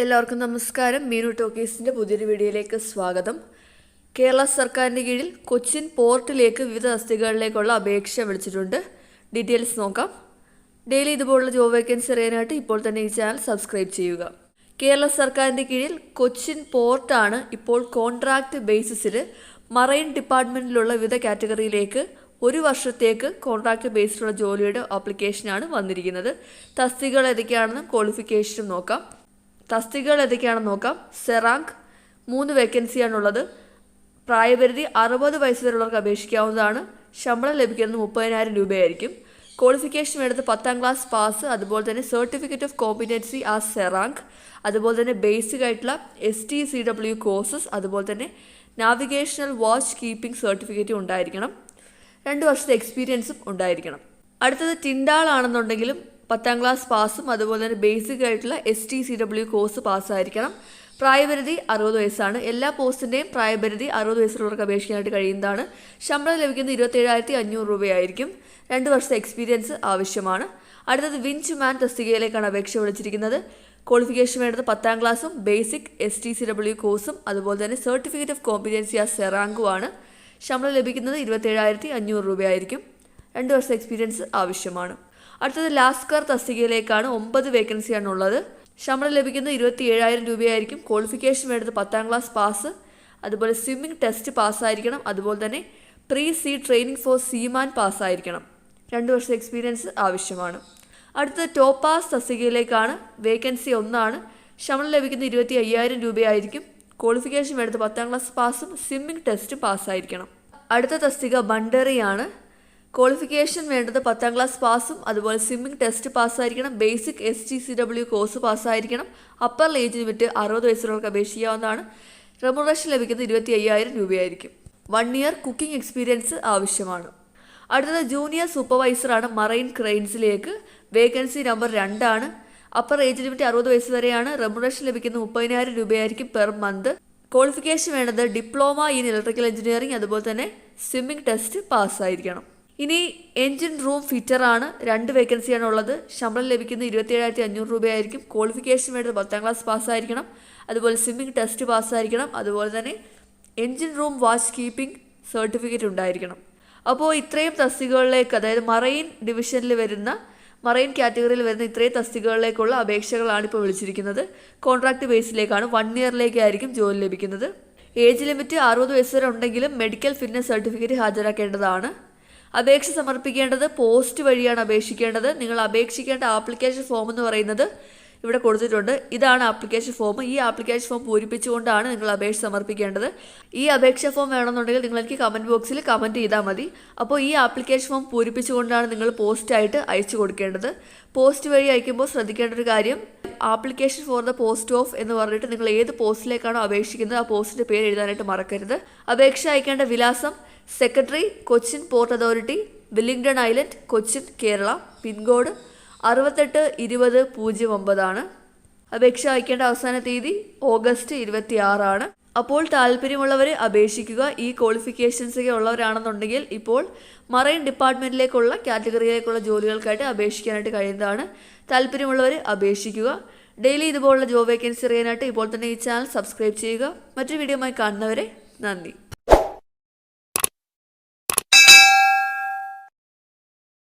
എല്ലാവർക്കും നമസ്കാരം. മീനു ടോക്കീസിന്റെ പുതിയൊരു വീഡിയോയിലേക്ക് സ്വാഗതം. കേരള സർക്കാരിന്റെ കീഴിൽ കൊച്ചിൻ പോർട്ടിലേക്ക് വിവിധ തസ്തികകളിലേക്കുള്ള അപേക്ഷ വിളിച്ചിട്ടുണ്ട്. ഡീറ്റെയിൽസ് നോക്കാം. ഡെയിലി ഇതുപോലുള്ള ജോബ് വേക്കൻസി അറിയാനായിട്ട് ഇപ്പോൾ തന്നെ ഈ ചാനൽ സബ്സ്ക്രൈബ് ചെയ്യുക. കേരള സർക്കാരിന്റെ കീഴിൽ കൊച്ചിൻ പോർട്ടാണ് ഇപ്പോൾ കോൺട്രാക്റ്റ് ബേസിസിൽ മറൈൻ ഡിപ്പാർട്ട്മെന്റിലുള്ള വിവിധ കാറ്റഗറിയിലേക്ക് ഒരു വർഷത്തേക്ക് കോൺട്രാക്ട് ബേസിലുള്ള ജോലിയുടെ ആപ്ലിക്കേഷനാണ് വന്നിരിക്കുന്നത്. തസ്തികകൾ ഏതൊക്കെയാണെന്നും ക്വാളിഫിക്കേഷനും നോക്കാം. തസ്തികകൾ ഏതൊക്കെയാണെന്ന് നോക്കാം. സെറാങ്ക് മൂന്ന് വേക്കൻസിയാണുള്ളത്. പ്രായപരിധി അറുപത് വയസ്സ് വരെയുള്ളവർക്ക് അപേക്ഷിക്കാവുന്നതാണ്. ശമ്പളം ലഭിക്കുന്നത് മുപ്പതിനായിരം രൂപയായിരിക്കും. ക്വാളിഫിക്കേഷൻ വേണ്ടത് പത്താം ക്ലാസ് പാസ് അതുപോലെ തന്നെ സർട്ടിഫിക്കറ്റ് ഓഫ് കോമ്പിറ്റൻസി ആ സെറാങ്ക് അതുപോലെ തന്നെ ബേസിക് ആയിട്ടുള്ള S T C W courses അതുപോലെ തന്നെ നാവിഗേഷണൽ വാച്ച് കീപ്പിംഗ് സർട്ടിഫിക്കറ്റും ഉണ്ടായിരിക്കണം. രണ്ട് വർഷത്തെ എക്സ്പീരിയൻസും ഉണ്ടായിരിക്കണം. അടുത്തത് ടിൻഡാൾ ആണെന്നുണ്ടെങ്കിലും പത്താം ക്ലാസ് പാസും അതുപോലെ തന്നെ ബേസിക് ആയിട്ടുള്ള S T C W course പാസ്സായിരിക്കണം. പ്രായപരിധി അറുപത് വയസ്സാണ്. എല്ലാ പോസ്റ്റിന്റെയും പ്രായപരിധി അറുപത് വയസ്സുള്ളവർക്ക് അപേക്ഷിക്കാനായിട്ട് കഴിയുന്നതാണ്. ശമ്പളം ലഭിക്കുന്നത് ഇരുപത്തേഴായിരത്തി അഞ്ഞൂറ് രൂപയായിരിക്കും. രണ്ട് വർഷത്തെ എക്സ്പീരിയൻസ് ആവശ്യമാണ്. അടുത്തത് വിഞ്ച് മാൻ തസ്തികയിലേക്കാണ് അപേക്ഷ വിളിച്ചിരിക്കുന്നത്. ക്വാളിഫിക്കേഷൻ വേണ്ടത് പത്താം ക്ലാസ്സും basic S T C W കോഴ്സും അതുപോലെ തന്നെ സർട്ടിഫിക്കറ്റ് ഓഫ് കോമ്പിറ്റൻസി ആ സെറാങ്കുമാണ് ശമ്പളം ലഭിക്കുന്നത് ഇരുപത്തേഴായിരത്തി അഞ്ഞൂറ് രൂപയായിരിക്കും. രണ്ട് വർഷം എക്സ്പീരിയൻസ് ആവശ്യമാണ്. അടുത്തത് ലാസ്കർ തസ്തികയിലേക്കാണ് ഒമ്പത് വേക്കൻസിയാണ് ഉള്ളത് ശമ്പളം ലഭിക്കുന്നത് ഇരുപത്തി ഏഴായിരം രൂപയായിരിക്കും. ക്വാളിഫിക്കേഷൻ വേണ്ടത് പത്താം ക്ലാസ് പാസ്. അതുപോലെ സ്വിമ്മിംഗ് ടെസ്റ്റ് പാസ്സായിരിക്കണം. അതുപോലെ തന്നെ pre sea training for seaman പാസ്സായിരിക്കണം. രണ്ട് വർഷത്തെ എക്സ്പീരിയൻസ് ആവശ്യമാണ്. അടുത്തത് ടോപ്പാസ് തസ്തികയിലേക്കാണ്. വേക്കൻസി ഒന്നാണ്. ശമ്പളം ലഭിക്കുന്നത് ഇരുപത്തി അയ്യായിരം രൂപയായിരിക്കും. ക്വാളിഫിക്കേഷൻ വേണ്ടത് പത്താം ക്ലാസ് പാസും സ്വിമ്മിംഗ് ടെസ്റ്റും പാസ്സായിരിക്കണം. അടുത്ത തസ്തിക ബണ്ടറിയാണ്. ക്വാളിഫിക്കേഷൻ വേണ്ടത് പത്താം ക്ലാസ് പാസും അതുപോലെ swimming test പാസ്സായിരിക്കണം basic S T C W course പാസ്സായിരിക്കണം upper age limit അറുപത് വയസ്സുള്ളവർക്ക് അപേക്ഷിക്കാവുന്നതാണ്. റെമുറേഷൻ ലഭിക്കുന്നത് ഇരുപത്തി അയ്യായിരം രൂപയായിരിക്കും. വൺ ഇയർ കുക്കിംഗ് എക്സ്പീരിയൻസ് ആവശ്യമാണ്. അടുത്തത് ജൂനിയർ സൂപ്പർവൈസറാണ് മറൈൻ ക്രെയിൻസിലേക്ക് വേക്കൻസി നമ്പർ രണ്ടാണ് അപ്പർ ഏജ് ലിമിറ്റ് അറുപത് വയസ്സ് വരെയാണ്. റെമുറേഷൻ ലഭിക്കുന്ന മുപ്പതിനായിരം രൂപയായിരിക്കും പെർ മന്ത് ക്വാളിഫിക്കേഷൻ വേണ്ടത് ഡിപ്ലോമ ഇൻ ഇലക്ട്രിക്കൽ എഞ്ചിനീയറിംഗ് അതുപോലെ തന്നെ സ്വിമ്മിംഗ് ടെസ്റ്റ് പാസ്സായിരിക്കണം ഇനി എൻജിൻ റൂം ഫിറ്ററാണ് രണ്ട് വേക്കൻസിയാണ് ഉള്ളത്. ശമ്പളം ലഭിക്കുന്നത് ഇരുപത്തിയേഴായിരത്തി അഞ്ഞൂറ് രൂപയായിരിക്കും. ക്വാളിഫിക്കേഷൻ വേണ്ടത് പത്താം ക്ലാസ് പാസ്സായിരിക്കണം അതുപോലെ സ്വിമ്മിംഗ് ടെസ്റ്റ് പാസ്സായിരിക്കണം അതുപോലെ തന്നെ engine room watch keeping certificate ഉണ്ടായിരിക്കണം. അപ്പോൾ ഇത്രയും തസ്തികകളിലേക്ക് അതായത് മറൈൻ ഡിവിഷനിൽ വരുന്ന മറൈൻ കാറ്റഗറിയിൽ വരുന്ന ഇത്രയും തസ്തികകളിലേക്കുള്ള അപേക്ഷകളാണ് ഇപ്പോൾ വിളിച്ചിരിക്കുന്നത്. കോൺട്രാക്ട് ബേസിലേക്കാണ് വൺ ഇയറിലേക്കായിരിക്കും ജോലി ലഭിക്കുന്നത്. ഏജ് ലിമിറ്റ് അറുപത് വയസ്സ് വരെ ഉണ്ടെങ്കിലും മെഡിക്കൽ ഫിറ്റ്നസ് സർട്ടിഫിക്കറ്റ് ഹാജരാക്കേണ്ടതാണ്. അപേക്ഷ സമർപ്പിക്കേണ്ടത് പോസ്റ്റ് വഴിയാണ് അപേക്ഷിക്കേണ്ടത്. നിങ്ങൾ അപേക്ഷിക്കേണ്ട ആപ്ലിക്കേഷൻ ഫോം എന്ന് പറയുന്നത് ഇവിടെ കൊടുത്തിട്ടുണ്ട്. ഇതാണ് ആപ്ലിക്കേഷൻ ഫോം ഈ ആപ്ലിക്കേഷൻ ഫോം പൂരിപ്പിച്ചുകൊണ്ടാണ് നിങ്ങൾ അപേക്ഷ സമർപ്പിക്കേണ്ടത്. ഈ അപേക്ഷ ഫോം വേണമെന്നുണ്ടെങ്കിൽ നിങ്ങൾ എനിക്ക് കമന്റ് ബോക്സിൽ കമന്റ് ചെയ്താൽ മതി. അപ്പോൾ ഈ ആപ്ലിക്കേഷൻ ഫോം പൂരിപ്പിച്ചുകൊണ്ടാണ് നിങ്ങൾ പോസ്റ്റായിട്ട് അയച്ചു കൊടുക്കേണ്ടത്. പോസ്റ്റ് വഴി അയക്കുമ്പോൾ ശ്രദ്ധിക്കേണ്ട ഒരു കാര്യം application for the post of എന്ന് പറഞ്ഞിട്ട് നിങ്ങൾ ഏത് പോസ്റ്റിലേക്കാണോ അപേക്ഷിക്കുന്നത് ആ പോസ്റ്റിന്റെ പേര് എഴുതാനായിട്ട് മറക്കരുത്. അപേക്ഷ അയക്കേണ്ട വിലാസം secretary Cochin port authority Willingdon island Cochin Kerala pincode അറുപത്തെട്ട് ഇരുപത് പൂജ്യം ഒമ്പതാണ്. അപേക്ഷ അയക്കേണ്ട അവസാന തീയതി ഓഗസ്റ്റ് ഇരുപത്തി ആറാണ് അപ്പോൾ താല്പര്യമുള്ളവർ അപേക്ഷിക്കുക. ഈ ക്വാളിഫിക്കേഷൻസൊക്കെ ഉള്ളവരാണെന്നുണ്ടെങ്കിൽ ഇപ്പോൾ മറൈൻ ഡിപ്പാർട്ട്മെന്റിലേക്കുള്ള കാറ്റഗറിയിലേക്കുള്ള ജോലികൾക്കായിട്ട് അപേക്ഷിക്കാനായിട്ട് കഴിയുന്നതാണ്. താല്പര്യമുള്ളവർ അപേക്ഷിക്കുക. ഡെയിലി ഇതുപോലുള്ള ജോബ് വേക്കൻസി അറിയാനായിട്ട് ഇപ്പോൾ തന്നെ ഈ ചാനൽ സബ്സ്ക്രൈബ് ചെയ്യുക. മറ്റൊരു വീഡിയോയുമായി കാണുന്നവരെ നന്ദി.